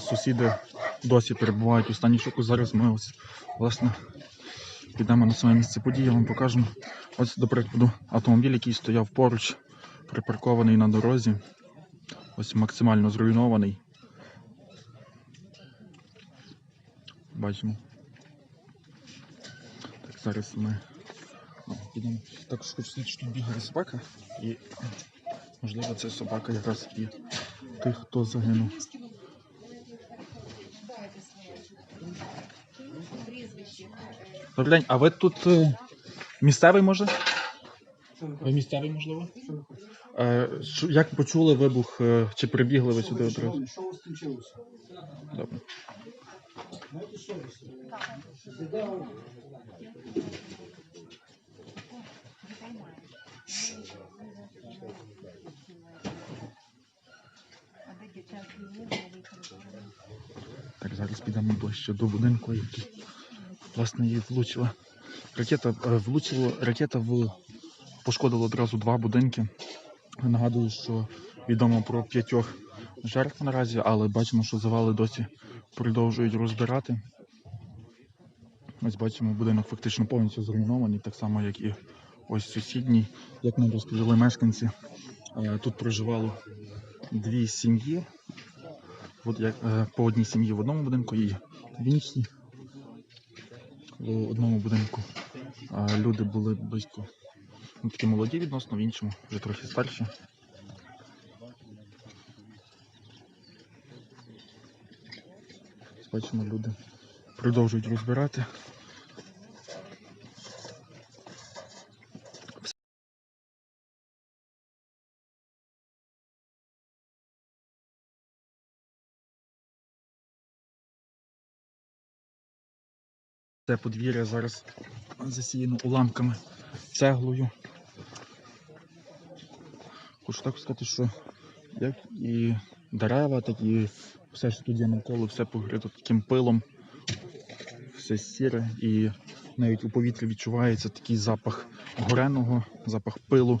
Сусіди досі перебувають у стані шоку. Зараз ми ось власне підемо на своє місце події, я вам покажемо. Ось, до прикладу, автомобіль, який стояв поруч, припаркований на дорозі. Ось максимально зруйнований. Бачимо. Так, зараз ми підемо. Також хочу сказати, що тут бігає собака. І можливо це собака якраз і тих, хто загинув. Добрий день, а ви тут е, місцевий може? Ви місцевий, можливо? Е, що- як почули вибух, е, чи прибігли ви сюди одразу? Що у вас? Добре. Знаєте, що ви? Біда Так, зараз підемо ближче до будинку, який власне її влучила. Ракета е, влучила, ракета в пошкодила одразу два будинки. Нагадую, що відомо про п'ятьох жертв наразі, але бачимо, що завали досі продовжують розбирати. Ось бачимо, будинок фактично повністю зруйнований, так само, як і ось сусідній. Як нам розповіли мешканці, е, тут проживало дві сім'ї. Е, по одній сім'ї в одному будинку і в іншій. В одному будинку а люди були близько ну, такі молоді відносно, в іншому вже трохи старші. Бачимо, люди продовжують розбирати. Це подвір'я зараз засіяно уламками, цеглою. Хочу так сказати, що як і дерева, так і все, що тут є навколо, все покрито таким пилом, все сіре і навіть у повітрі відчувається такий запах гореного, запах пилу.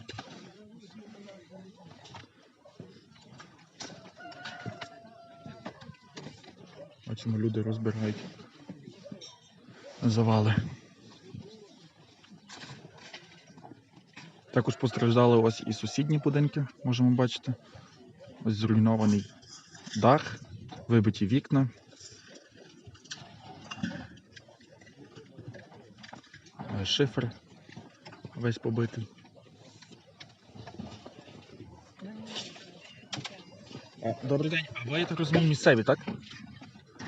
Бачимо, люди розбирають завали. Також постраждали ось і сусідні будинки, можемо бачити. Ось зруйнований дах, вибиті вікна. Е, Шифер весь побитий. Добрий день, а ви, я так розумію, місцеві, так?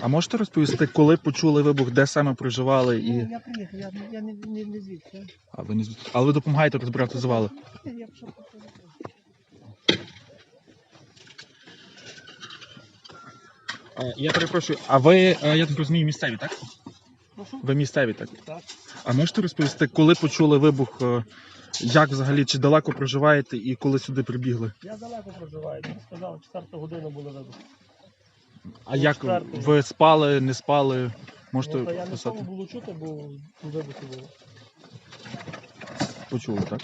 А можете розповісти, коли почули вибух, де саме проживали і. Ну, Я приїхав, я, я не, не, не звідси. А ви не з- Але ви допомагаєте розбирати завали. Я пішов по. А, Я перепрошую, а ви, е, я так розумію, місцеві, так? Прошу? Ви місцеві, так? Так. А можете розповісти, коли почули вибух, е, як взагалі, чи далеко проживаєте і коли сюди прибігли? Я далеко проживаю, мені сказали, 4 година було вибух. А Ну, як четвертий. ви спали, не спали? Можете Ну, то я не писати? було чути, бо вибухи було. Почули, так?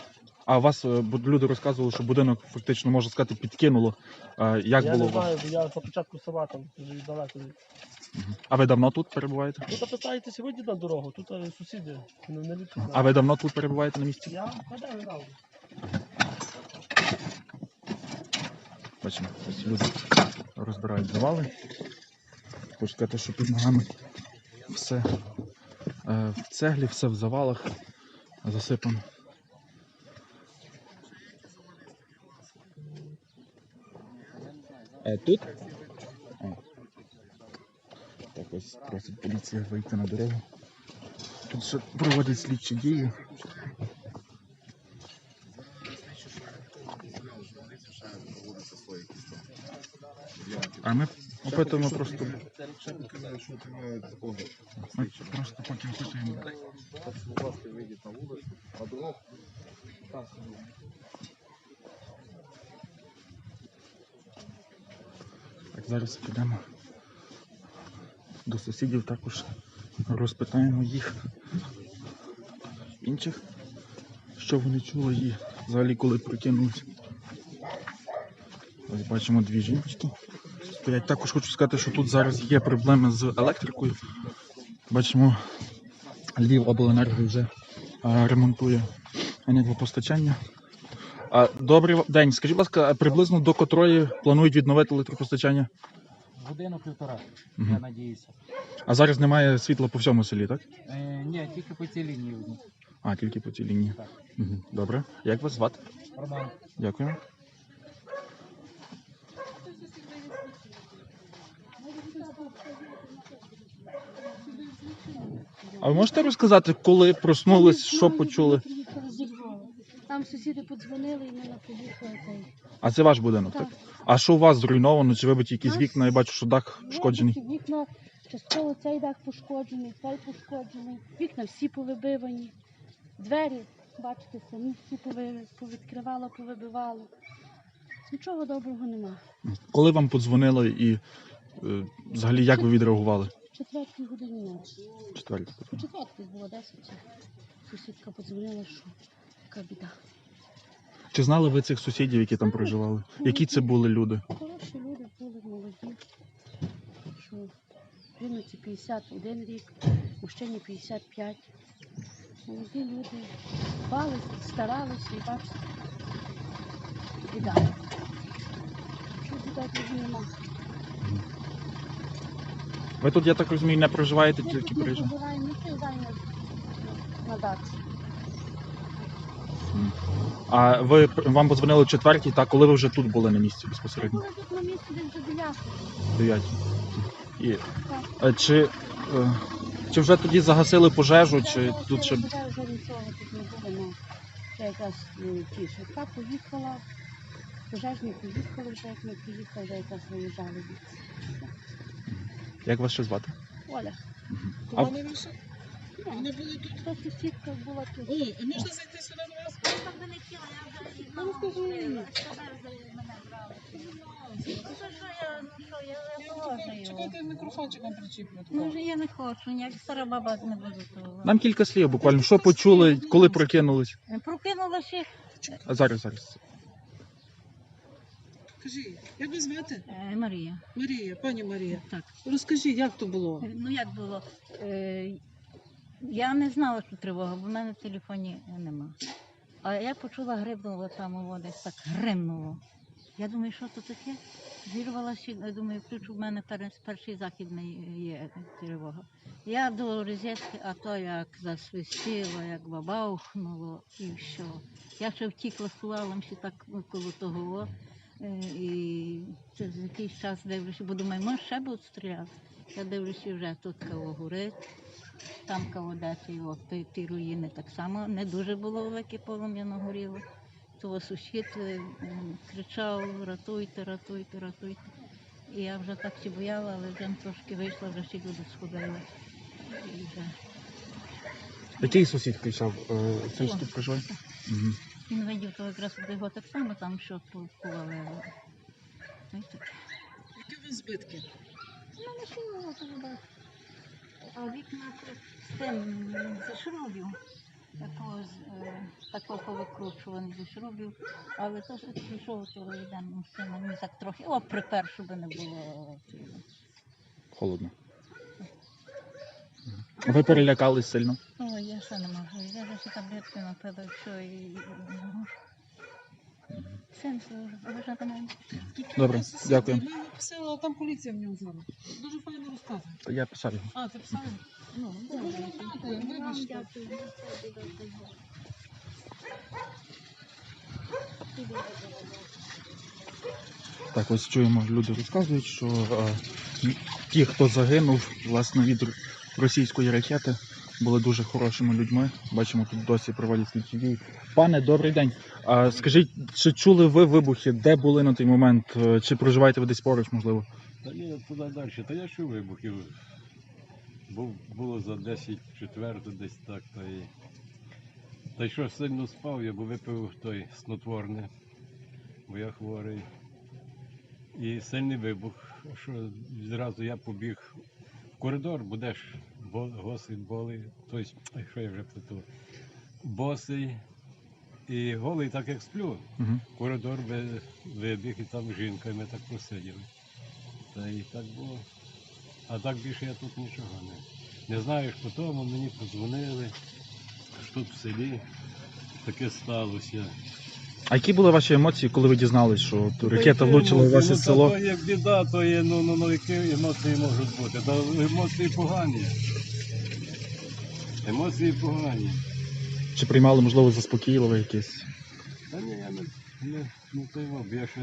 А вас е, люди розказували, що будинок фактично, можна сказати, підкинуло. А, Як я було не вас? знаю, бо я спочатку сама там вже далеко. А ви давно тут перебуваєте? Тут питаєте сьогодні на дорогу, тут е, сусіди не, не. А ви давно тут перебуваєте на місці? Я впадаю разом. Бачимо, ось люди розбирають завали. Хочу сказати, що під ногами все е, в цеглі, все в завалах засипано. А тут? А. Так ось просить поліція вийти на дорогу. Тут ще проводять слідчі дії. А ми опитуємо просто. Ми просто поки опитуємо. Так, зараз підемо до сусідів також розпитаємо їх інших, що вони чули і взагалі коли прикинулись. Ось бачимо дві жіночки стоять. Також хочу сказати, що тут зараз є проблеми з електрикою. Бачимо, Львів обленерго вже а, ремонтує енергопостачання. А, добрий день. Скажіть, будь ласка, приблизно до котрої планують відновити електропостачання? Годину півтора, Мгм. я надіюся. А зараз немає світла по всьому селі, так? Е, ні, тільки по цій лінії одній. А, тільки по цій лінії. Так. Угу. Добре. Як вас звати? Роман. Дякую. А ви можете розказати, коли проснулись, що почули? Приїхали зі Львова. Там сусіди подзвонили і ми на приїхали. та й- А це ваш будинок, так? Так. А що у вас зруйновано? Чи вибиті якісь вікна? Я бачу, що дах пошкоджений. Вікна, частково цей дах пошкоджений, цей пошкоджений. Вікна всі повибивані. Двері, бачите, самі всі пови- повідкривало, повибивало. Нічого доброго нема. Коли вам подзвонили і е, взагалі як ви відреагували? Четвертій годині ночі. Четвертий. У четвертій було 10. Сусідка подзвонила, що така біда. Чи знали ви цих сусідів, які там проживали? Які це були люди? Хороші люди були молоді, що жінці 51 рік, мужчині 55. Молоді люди дбали, старалися і бачите, біда. Що біда дуже нема. Ви тут, я так розумію, не проживаєте, Ми тільки не приїжджаєте? проживаємо, ми приїжджаємо на дачу. А ви вам подзвонили в четвертій, так коли ви вже тут були на місці Ми безпосередньо? були тут на місці десь вже дев'ятий. Дев'ятій. І е, чи, е, чи вже тоді загасили пожежу, чи тут ще Вже нічого тут не було, ну, це якась швидка поїхала, пожежні поїхали, вже як ми приїхали, вже якась виїжджали звідси. Як вас ще звати? Оля, А- Вони вийшли? Вони були тут. то сусідка була тут. О, а можна зайти сюди до вас? Ну, скажи мені. Чекайте, мікрофончик вам причіплю. Ну, вже я не хочу, ніяк стара баба не буду того. Нам кілька слів буквально. Що почули, коли прокинулись? Прокинулася А зараз, зараз. Кажи, як ви звати? е, Марія. Марія, пані Марія. Так. Розкажи, як то було? Ну як було? Е, я не знала, що тривога, бо в мене в телефоні нема. А я почула грибнуло там у води, так гримнуло. Я думаю, що то таке? Зірвалася, я думаю, включу в мене перший західний є тривога. Я до розетки, а то як засвистіло, як бабахнуло і все. Я ще втікла з кувалом, ще так коло того. Е, І через якийсь час дивлюся, бо думаю, може ще будуть стріляти. Я дивлюся, вже тут кого горить, там кого десь його ті, ті руїни так само. Не дуже було велике полум'яно горіло. Того сусід е, кричав: рятуйте, рятуйте, рятуйте. І я вже так чи бояла, але вже трошки вийшла, вже всі люди сходили. І вже Який сусід кричав? Е, що тут проживає? Видів, то якраз його так само там що повалило. Знаєте, Які вас збитки? Ну, машина туди. А вікна з тим зі шрубів. Такого, е, такого повикручуваний зі шрубів. Але то, що пішов, то йдемо мужчина, мені так трохи, о, припер, щоб не було. Холодно. Ви перелякались сильно? Ой, я ще не можу. Я вже всі таблетки напила, що і не можу. Син служить. Добре, дякую. Написали, а там поліція в нього зараз. Дуже файно розказує. Я писав його. А, ти писала? Ну, дуже вам дякую. Так, ось чуємо, люди розказують, що е, ті, хто загинув власне від російської ракети, були дуже хорошими людьми. Бачимо, тут досі проводять слідчі дії. Пане, добрий день. А скажіть, чи чули ви вибухи? Де були на той момент? Е, Чи проживаєте ви десь поруч, можливо? Та ні, туди далі. Та я чув вибухів. Був, було за 10 четверту десь так. Та й, та що сильно спав, я бо випив той снотворне, бо я хворий. І сильний вибух, що зразу я побіг в коридор, будеш госий болий, тобто, що я вже плету, босий і голий, так як сплю. Угу. Коридор вибіг, і там жінка, і ми так посиділи. Та і так було. А так більше я тут нічого не. Не знаю, по тому мені подзвонили, що тут в селі таке сталося. А які були ваші емоції, коли ви дізнались, що от ракета влучила в ваше ну, село? То є біда, то є, ну, ну, ну які емоції можуть бути. Та емоції погані. Емоції погані. Чи приймали, можливо, заспокійливе якесь? Та ні, я не, не, не той я ще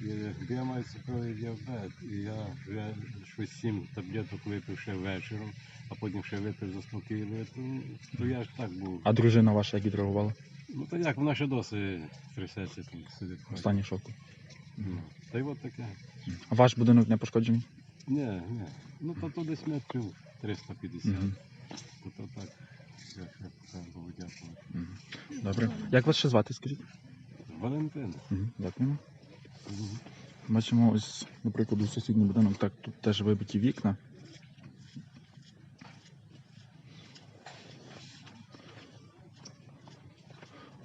е, я маю цукровий діабет, і я вже щось сім таблеток випив ще вечором, а потім ще випив заспокійливе, то, то я ж так був. А дружина ваша як відреагувала? Ну то як, вона ще досі трясеться там сидить. Останній шоку. Ну, Та й от таке. А ваш будинок не пошкоджений? Ні, ні. Ну то, то десь метрів 350. Мгм. То, то так. Я ще Богу дякую. Мгм. Добре. Як вас ще звати, скажіть? Валентин. Мгм. Дякуємо. Мгм. Бачимо, ось, наприклад, у сусідній будинок, так, тут теж вибиті вікна.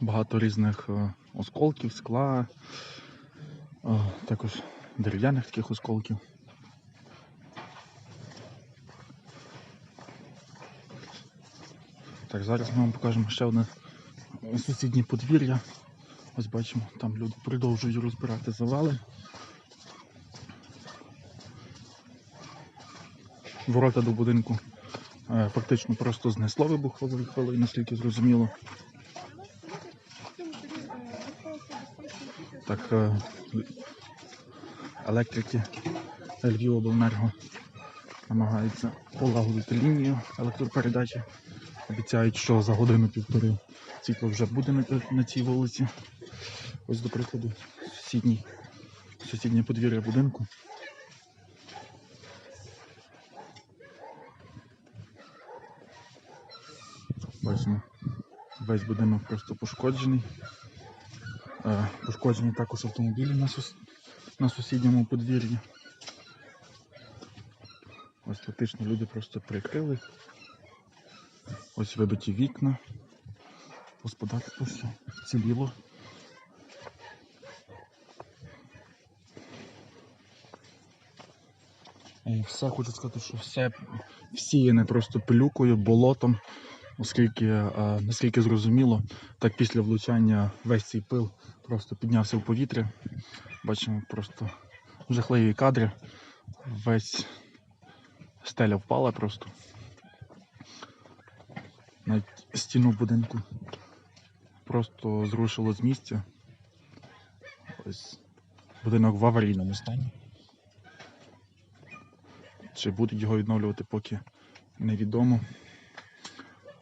Багато різних е, осколків, скла, е, також дерев'яних таких осколків. Так, зараз ми вам покажемо ще одне е, сусіднє подвір'я. Ось бачимо, там люди продовжують розбирати завали. Ворота до будинку е, фактично просто знесло вибуховою хвилею, наскільки зрозуміло. Так, е, електрики Львівобленерго намагаються полагодити лінію електропередачі. Обіцяють, що за годину-півтори світло вже буде на, цій вулиці. Ось, до прикладу, сусідній, сусіднє подвір'я будинку. Бачимо, весь будинок просто пошкоджений. Е, Пошкоджені також автомобілі на, сус... на сусідньому подвір'ї. Ось фактично люди просто прикрили. Ось вибиті вікна. Господарство все ціліло. І все хочу сказати, що все всіяне просто пилюкою, болотом, оскільки, е, наскільки зрозуміло, так після влучання весь цей пил просто піднявся в повітря. Бачимо просто жахливі кадри. Весь стеля впала просто. Навіть стіну будинку просто зрушило з місця. Ось будинок в аварійному стані. Чи будуть його відновлювати, поки невідомо.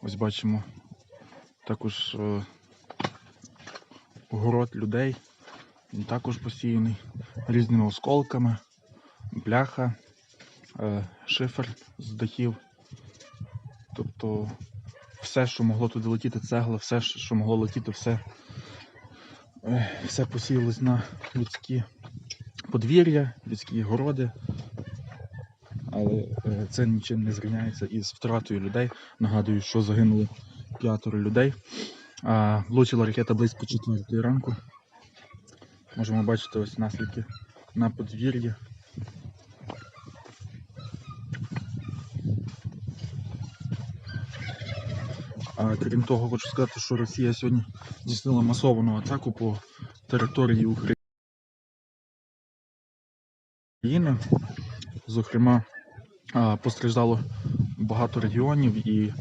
Ось бачимо також е, город людей. Він також посіяний різними осколками, бляха, е, шифер з дахів. Тобто все, що могло туди летіти, цегла, все, що могло летіти, все, е, все посіялось на людські подвір'я, людські городи. Але е, це нічим не зрівняється із втратою людей. Нагадую, що загинуло п'ятеро людей. Влучила ракета близько 4 ранку. Можемо бачити ось наслідки на подвір'ї. Крім того, хочу сказати, що Росія сьогодні здійснила масовану атаку по території України. Зокрема, постраждало багато регіонів і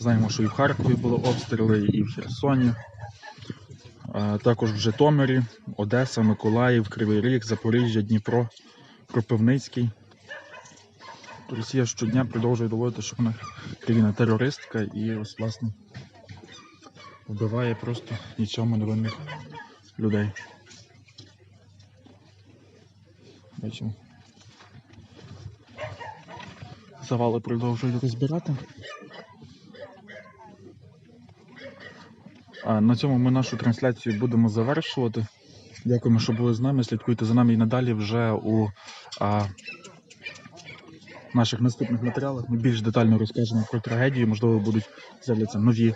знаємо, що і в Харкові були обстріли, і в Херсоні. Також в Житомирі, Одеса, Миколаїв, Кривий Ріг, Запоріжжя, Дніпро, Кропивницький. Росія щодня продовжує доводити, що вона країна-терористка і ось власне вбиває просто нічому невинних людей. Бачимо. Завали продовжують розбирати. На цьому ми нашу трансляцію будемо завершувати. Дякуємо, що були з нами. Слідкуйте за нами і надалі вже у а, наших наступних матеріалах. Ми більш детально розкажемо про трагедію. Можливо, будуть з'являться нові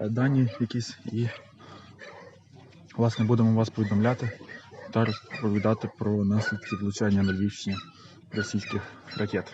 е, дані якісь і власне будемо вас повідомляти та розповідати про наслідки влучання на Львівщині. російських ракет.